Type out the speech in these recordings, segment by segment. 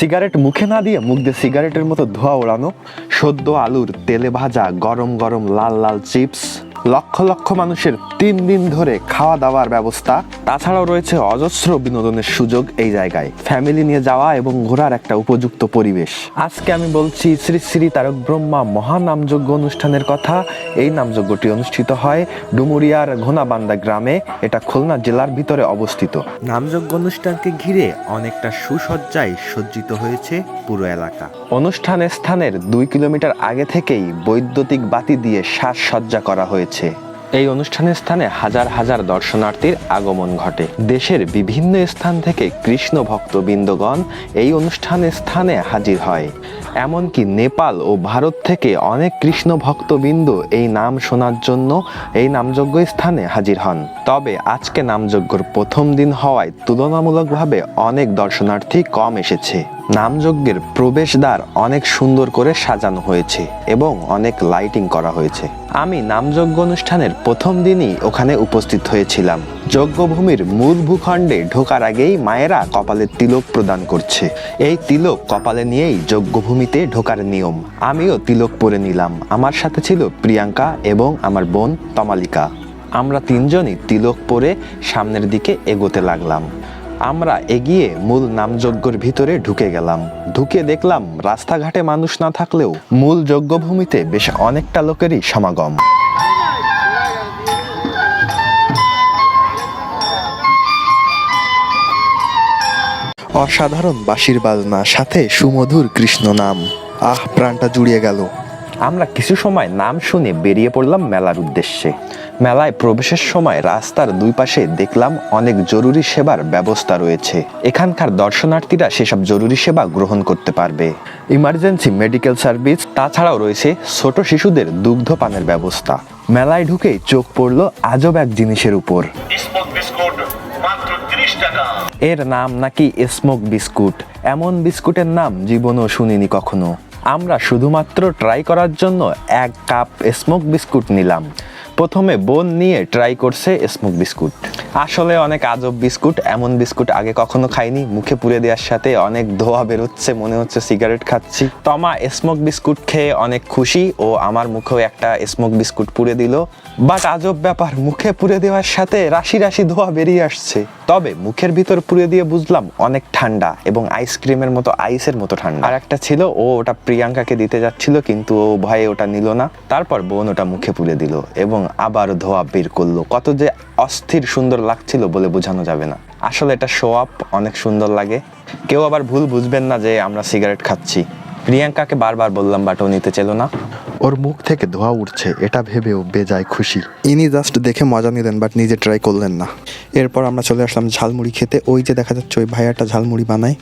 Cigarette মুখে না দিয়ে মুখ দিয়ে সিগারেটের মতো ধোয়া ওড়ানো, সদ্য আলুর তেলে ভাজা গরম গরম লাল লাল চিপস, লক্ষ লক্ষ মানুষের তিন দিন ধরে খাওয়া দাওয়ার ব্যবস্থা তাছাড়াও রয়েছে অজস্র বিনোদনের সুযোগ এই জায়গায়। ফ্যামিলি নিয়ে যাওয়া এবং ঘোরার একটা উপযুক্ত পরিবেশ। আজকে আমি বলছি শ্রী শ্রী তারক ব্রহ্মা মহানামযজ্ঞ অনুষ্ঠানের কথা। এই নামযজ্ঞটি অনুষ্ঠিত হয় ডুমুরিয়ার ঘোনাবান্দা গ্রামে। এটা খুলনা জেলার ভিতরে অবস্থিত। নামযজ্ঞ অনুষ্ঠানকে ঘিরে অনেকটা সুসজ্জায় সজ্জিত হয়েছে পুরো এলাকা। অনুষ্ঠান স্থানের দুই কিলোমিটার আগে থেকেই বৈদ্যুতিক বাতি দিয়ে সাজসজ্জা করা হয়েছে। এই অনুষ্ঠানের স্থানে হাজার হাজার দর্শনার্থীর আগমন ঘটে। দেশের বিভিন্ন স্থান থেকে কৃষ্ণ ভক্তবৃন্দগণ এই অনুষ্ঠানের স্থানে হাজির হয়। এমনকি নেপাল ও ভারত থেকে অনেক কৃষ্ণ ভক্তবৃন্দ এই নাম শোনার জন্য এই নামযজ্ঞ স্থানে হাজির হন। তবে আজকে নামযজ্ঞর প্রথম দিন হওয়ায় তুলনামূলকভাবে অনেক দর্শনার্থী কম এসেছে। নামযজ্ঞের প্রবেশদ্বার অনেক সুন্দর করে সাজানো হয়েছে এবং অনেক লাইটিং করা হয়েছে। আমি নামযজ্ঞ অনুষ্ঠানের প্রথম দিনই ওখানে উপস্থিত হয়েছিলাম। যজ্ঞভূমির মূল ভূখণ্ডে ঢোকার আগেই মায়েরা কপালে তিলক প্রদান করছে। এই তিলক কপালে নিয়েই যজ্ঞভূমিতে ঢোকার নিয়ম। আমিও তিলক পরে নিলাম। আমার সাথে ছিল প্রিয়াঙ্কা এবং আমার বোন তমালিকা। আমরা তিনজনই তিলক পরে সামনের দিকে এগোতে লাগলাম। আমরা এগিয়ে মূল নামযজ্ঞর ভিতরে ঢুকে গেলাম। ঢুকে দেখলাম রাস্তাঘাটে মানুষ না থাকলেও মূল যজ্ঞভূমিতে বেশ অনেকটা লোকেরই সমাগম। অসাধারণ বাঁশির বাজনা, সাথে সুমধুর কৃষ্ণ নাম। আহ, প্রাণটা জুড়িয়ে গেল। আমরা কিছু সময় নাম শুনে বেরিয়ে পড়লাম মেলার উদ্দেশ্যে। মেলায় প্রবেশের সময় রাস্তার দুই পাশে দেখলাম অনেক জরুরি সেবার ব্যবস্থা রয়েছে। এখানকার দর্শনার্থীরা সেসব জরুরি সেবা গ্রহণ করতে পারবে। ইমার্জেন্সি মেডিকেল সার্ভিস তাছাড়াও রয়েছে ছোট শিশুদের দুগ্ধপানের ব্যবস্থা। মেলায় ঢুকেই চোখ পড়ল আজব এক জিনিসের উপর। এর নাম নাকি স্মোক বিস্কুট? এমন বিস্কুটের নাম জীবনও শুনিনি কখনো। আমরা শুধুমাত্র ট্রাই করার জন্য এক কাপ স্মোক বিস্কুট নিলাম। প্রথমে বোন নিয়ে ট্রাই করছে স্মোক বিস্কুট আসলে অনেক আজব বিস্কুট, এমন বিস্কুট আগে কখনো খাইনি। মুখে পুড়ে দেওয়ার সাথে অনেক ধোয়া বেরোচ্ছে, মনে হচ্ছে সিগারেট খাচ্ছি। তমা স্মোক বিস্কুট খেয়ে অনেক খুশি ও আমার মুখেও একটা স্মোক বিস্কুট পুড়ে দিল। বাট আজব ব্যাপার, মুখে পুড়ে দেওয়ার সাথে রাশি রাশি ধোয়া বেরিয়ে আসছে। তবে মুখের ভিতর পুড়ে দিয়ে বুঝলাম অনেক ঠান্ডা এবং আইসক্রিমের মতো আইসের মতো ঠান্ডা। আর একটা ছিল, ও ওটা প্রিয়াঙ্কাকে দিতে যাচ্ছিল, কিন্তু ও ভয়ে ওটা নিল না। তারপর বোন ওটা মুখে পুড়ে দিল এবং আবার ধোয়া বের করল। কত যে অস্থির সুন্দর লাগছিল বলে বোঝানো যাবে না। আসলে এটা শো আপ অনেক সুন্দর লাগে। কেউ আবার ভুল বুঝবেন না যে আমরা সিগারেট খাচ্ছি। প্রিয়াঙ্কাকে বারবার বললাম, বাট ও নিতে চেলো না। ওর মুখ থেকে ধোয়া উঠছে, এটা ভেবেও বেজায় খুশি। ইনি জাস্ট দেখে মজা নিলেন বাট নিজে ট্রাই করলেন না। এরপর আমরা চলে আসলাম ঝালমুড়ি খেতে। ওই যে দেখা যাচ্ছে, ওই ভাইয়াটা ঝালমুড়ি বানায়।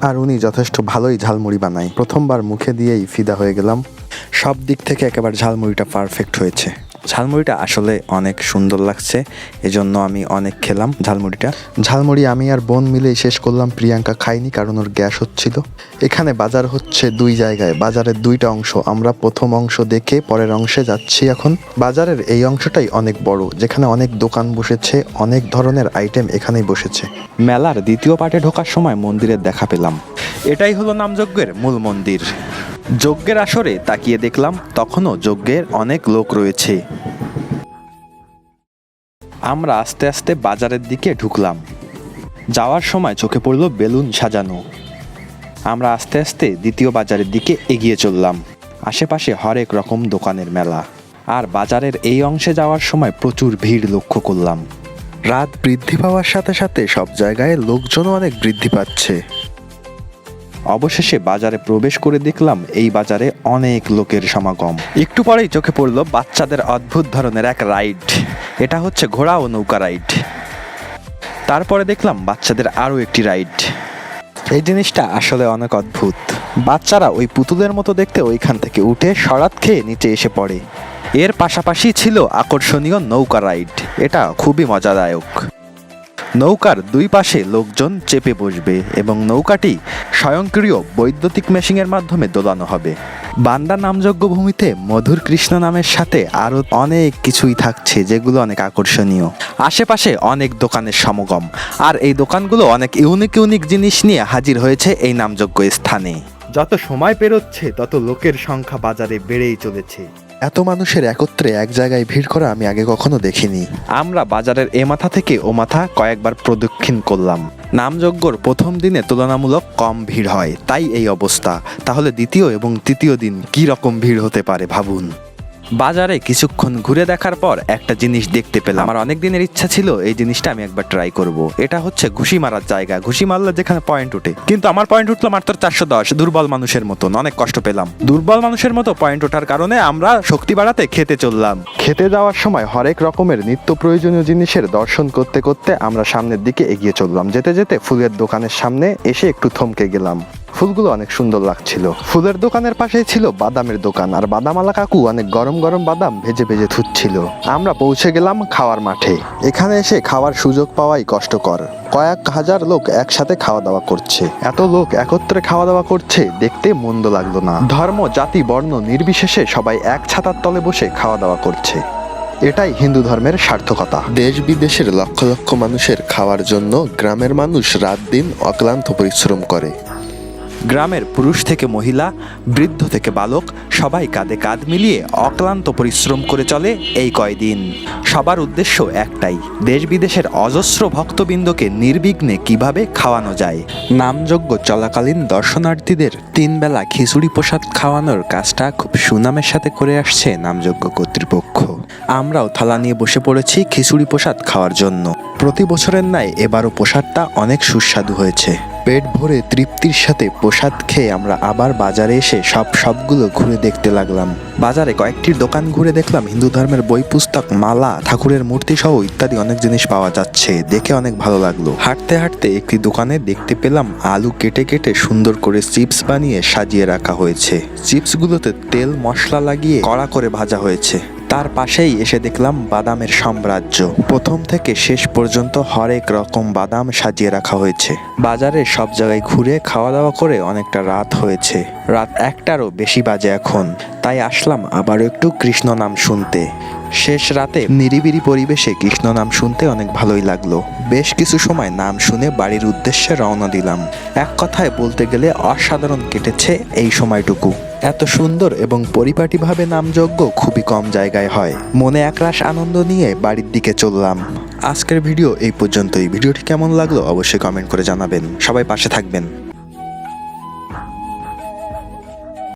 আর উনি যথেষ্ট ভালোই ঝালমুড়ি বানায়। প্রথমবার মুখে দিয়েই ফিদা হয়ে গেলাম। সব দিক থেকে একেবারে ঝালমুড়িটা পারফেক্ট হয়েছে। ঝালমুড়িটা আসলে অনেক সুন্দর লাগছে, এজন্য আমি অনেক খেলাম ঝালমুড়িটা। ঝালমুড়ি আমি আর বোন মিলেই শেষ করলাম, প্রিয়াঙ্কা খাইনি কারণ ওর গ্যাস হচ্ছিল। এখানে বাজার হচ্ছে দুই জায়গায়, বাজারের দুইটা অংশ। আমরা প্রথম অংশ দেখে পরের অংশে যাচ্ছি এখন। বাজারের এই অংশটাই অনেক বড়, যেখানে অনেক দোকান বসেছে, অনেক ধরনের আইটেম এখানেই বসেছে। মেলার দ্বিতীয় পার্টে ঢোকার সময় মন্দিরের দেখা পেলাম। এটাই হলো নামযজ্ঞের মূল মন্দির। যজ্ঞের আসরে তাকিয়ে দেখলাম তখনও যজ্ঞের অনেক লোক রয়েছে। আমরা আস্তে আস্তে বাজারের দিকে ঢুকলাম। যাওয়ার সময় চোখে পড়ল বেলুন সাজানো। আমরা আস্তে আস্তে দ্বিতীয় বাজারের দিকে এগিয়ে চললাম। আশেপাশে হরেক রকম দোকানের মেলা। আর বাজারের এই অংশে যাওয়ার সময় প্রচুর ভিড় লক্ষ্য করলাম। রাত বৃদ্ধি পাওয়ার সাথে সাথে সব জায়গায় লোকজনও অনেক বৃদ্ধি পাচ্ছে। অবশেষে বাজারে প্রবেশ করে দেখলাম এই বাজারে অনেক লোকের সমাগম। একটু পরেই চোখে পড়ল বাচ্চাদের অদ্ভুত ধরনের এক রাইড। এটা হচ্ছে ঘোড়া ও নৌকা রাইড। তারপরে দেখলাম বাচ্চাদের আরও একটি রাইড। এই জিনিসটা আসলে অনেক অদ্ভুত। বাচ্চারা ওই পুতুলের মতো দেখতে ওইখান থেকে উঠে সরাত খেয়ে নিচে এসে পড়ে। এর পাশাপাশি ছিল আকর্ষণীয় নৌকা রাইড। এটা খুবই মজাদায়ক। নৌকার দুই পাশে লোকজন চেপে বসবে এবং নৌকাটি স্বয়ংক্রিয় বৈদ্যুতিক মেশিনের মাধ্যমে দোলানো হবে। বান্দা নামযজ্ঞ ভূমিতে মধুর কৃষ্ণ নামের সাথে আরও অনেক কিছুই থাকছে যেগুলো অনেক আকর্ষণীয়। আশেপাশে অনেক দোকানের সমাগম। আর এই দোকানগুলো অনেক ইউনিক ইউনিক জিনিস নিয়ে হাজির হয়েছে এই নামযজ্ঞ স্থানে। যত সময় পেরোচ্ছে, তত লোকের সংখ্যা বাজারে বেড়েই চলেছে। এত মানুষের একত্রে এক জায়গায় ভিড় করা আমি আগে কখনো দেখিনি। আমরা বাজারের এ মাথা থেকে ও মাথা কয়েকবার প্রদক্ষিণ করলাম। নামযজ্ঞর প্রথম দিনে তুলনামূলক কম ভিড় হয়, তাই এই অবস্থা। তাহলে দ্বিতীয় এবং তৃতীয় দিন কি রকম ভিড় হতে পারে ভাবুন। বাজারে কিছুক্ষণ ঘুরে দেখার পর একটা জিনিস দেখতে পেলাম। আমার অনেক দিনের ইচ্ছা ছিল এই জিনিসটা আমি একবার ট্রাই করব। এটা হচ্ছে ঘুষি মারার জায়গা। ঘুষি মারলে যেখানে পয়েন্ট ওঠে। কিন্তু আমার পয়েন্ট উঠল মাত্র চারশো দশ দুর্বল মানুষের মতন। অনেক কষ্ট পেলাম। দুর্বল মানুষের মতো পয়েন্ট ওঠার কারণে আমরা শক্তি বাড়াতে খেতে চললাম। খেতে যাওয়ার সময় হরেক রকমের নিত্য প্রয়োজনীয় জিনিসের দর্শন করতে করতে আমরা সামনের দিকে এগিয়ে চললাম। যেতে যেতে ফুলের দোকানের সামনে এসে একটু থমকে গেলাম। ফুলগুলো অনেক সুন্দর লাগছিল। ফুলের দোকানের পাশেই ছিল বাদামের দোকান, আর বাদামালা কাকু অনেক গরম গরম বাদাম ভেজে ভেজে থুচ্ছিল। আমরা পৌঁছে গেলাম খাওয়ার মাঠে। এখানে এসে খাওয়ার সুযোগ পাওয়াই কষ্টকর। কয়েক হাজার লোক একসাথে খাওয়া দাওয়া করছে। এত লোক একত্রে খাওয়া দাওয়া করছে, দেখতে মন্দ লাগল না। ধর্ম, জাতি, বর্ণ নির্বিশেষে সবাই এক ছাতার তলে বসে খাওয়া দাওয়া করছে। এটাই হিন্দু ধর্মের সার্থকতা। দেশ বিদেশের লক্ষ লক্ষ মানুষের খাওয়ার জন্য গ্রামের মানুষ রাত দিন অক্লান্ত পরিশ্রম করে। গ্রামের পুরুষ থেকে মহিলা, বৃদ্ধ থেকে বালক, সবাই কাঁধে কাঁধ মিলিয়ে অক্লান্ত পরিশ্রম করে চলে এই কয়দিন। সবার উদ্দেশ্য একটাই দেশ বিদেশের অজস্র ভক্তবৃন্দকে নির্বিঘ্নে কীভাবে খাওয়ানো যায়। নামযজ্ঞ চলাকালীন দর্শনার্থীদের তিন বেলা খিচুড়ি প্রসাদ খাওয়ানোর কাজটা খুব সুনামের সাথে করে আসছে নামযজ্ঞ কর্তৃপক্ষ। আমরাও থালা নিয়ে বসে পড়েছি খিচুড়ি প্রসাদ খাওয়ার জন্য। প্রতি বছরের ন্যায় এবারও প্রসাদটা অনেক সুস্বাদু হয়েছে। পেট ভরে তৃপ্তির সাথে প্রসাদ খেয়ে আমরা আবার বাজারে এসে সব সবগুলো ঘুরে দেখতে লাগলাম। বাজারে কয়েকটি দোকান ঘুরে দেখলাম, হিন্দু ধর্মের বই, পুস্তক, মালা, ঠাকুরের মূর্তি সহ ইত্যাদি অনেক জিনিস পাওয়া যাচ্ছে। দেখে অনেক ভালো লাগল। হাঁটতে হাঁটতে একটি দোকানে দেখতে পেলাম, আলু কেটে কেটে সুন্দর করে চিপস বানিয়ে সাজিয়ে রাখা হয়েছে। চিপসগুলোতে তেল, মশলা লাগিয়ে কড়া করে ভাজা হয়েছে। তার পাশেই এসে দেখলাম বাদামের সাম্রাজ্য। প্রথম থেকে শেষ পর্যন্ত হরেক রকম বাদাম সাজিয়ে রাখা হয়েছে। বাজারে সব জায়গায় ঘুরে খাওয়া দাওয়া করে অনেকটা রাত হয়েছে। রাত একটারও বেশি বাজে এখন। তাই আসলাম আবারও একটু কৃষ্ণ নাম শুনতে। শেষ রাতে নিরিবিরি পরিবেশে কৃষ্ণ নাম শুনতে অনেক ভালোই লাগল। বেশ কিছু সময় নাম শুনে বাড়ির উদ্দেশ্যে রওনা দিলাম। এক কথায় বলতে গেলে অসাধারণ কেটেছে এই সময়টুকু। এত সুন্দর এবং পরিপাটিভাবে নামযজ্ঞ খুবই কম জায়গায় হয়। মনে একরাশ আনন্দ নিয়ে বাড়ির দিকে চললাম। আজকের ভিডিও এই পর্যন্তই। ভিডিওটি কেমন লাগল অবশ্যই কমেন্ট করে জানাবেন। সবাই পাশে থাকবেন।